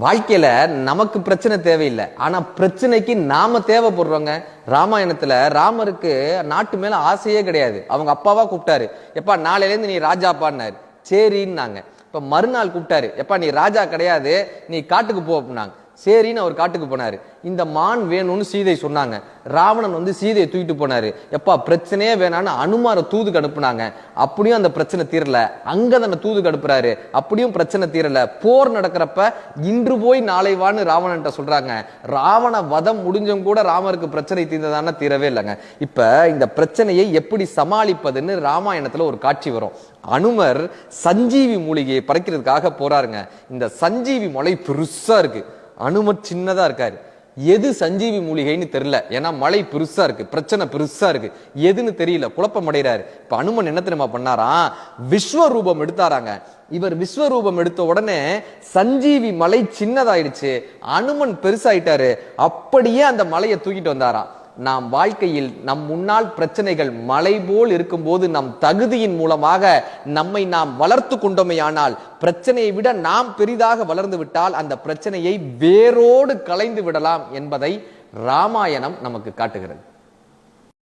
வாழ்க்கையில நமக்கு பிரச்சனை தேவையில்லை. ஆனா பிரச்சனைக்கு நாம தேவைப்படுறோங்க. ராமாயணத்துல ராமருக்கு நாட்டு மேல ஆசையே கிடையாது. அவங்க அப்பாவா கூப்பிட்டாரு. எப்பா நாளையிலேருந்து நீ ராஜாப்பான்னாரு. சரின்னாங்க. இப்ப மறுநாள் கூப்பிட்டாரு. எப்பா நீ ராஜா கிடையாது. நீ காட்டுக்கு போ அப்படின்னாங்க. சரின்னு அவர் காட்டுக்கு போனார். இந்த மான் வேணும்னு சீதை சொன்னாங்க. ராவணன் வந்து சீதையை தூக்கிட்டு போனாரு. எப்பா பிரச்சனையே வேணான்னு அனுமார தூது கடுப்புனாங்க அப்படியும் அந்த பிரச்சனை தீரல. தன்னை தூது கடுப்புறாரு அப்படியும் பிரச்சனை தீரல. போர் நடக்கிறப்ப இன்று போய் நாளை வான்னு ராவணன்ட்ட சொல்றாங்க. ராவண வதம் முடிஞ்சும் கூட ராமருக்கு பிரச்சனை தீர்ந்ததான தீரவே இல்லைங்க. இப்ப இந்த பிரச்சனையை எப்படி சமாளிப்பதுன்னு ராமாயணத்துல ஒரு காட்சி வரும். அனுமர் சஞ்சீவி மூலிகையை படைக்கிறதுக்காக போறாருங்க. இந்த சஞ்சீவி மலை பெருசா இருக்கு. அனுமர் சின்னதாக இருக்கார். எது சஞ்சீவி மூலிகைன்னு தெரியல. ஏன்னா மலை பெருசா இருக்கு பிரச்சனை பெருசா இருக்கு. எதுன்னு தெரியல குழப்பம் அடைகிறாரு. இப்ப அனுமன் என்ன தெரியுமா பண்ணாராம்? விஸ்வரூபம் எடுத்தாராங்க. இவர் விஸ்வரூபம் எடுத்த உடனே சஞ்சீவி மலை சின்னதாயிடுச்சு அனுமன் பெருசாயிட்டாரு அப்படியே அந்த மலையை தூக்கிட்டு வந்தாராம். நாம் வாழ்க்கையில் நம் முன்னால் பிரச்சனைகள் மலை போல் இருக்கும்போது நம் தகுதியின் மூலமாக நம்மை நாம் வளர்த்து கொண்டோமேயானால் பிரச்சனையை விட நாம் பெரிதாக வளர்ந்து விட்டால் அந்த பிரச்சனையை வேரோடு களைந்து விடலாம் என்பதை ராமாயணம் நமக்கு காட்டுகிறது.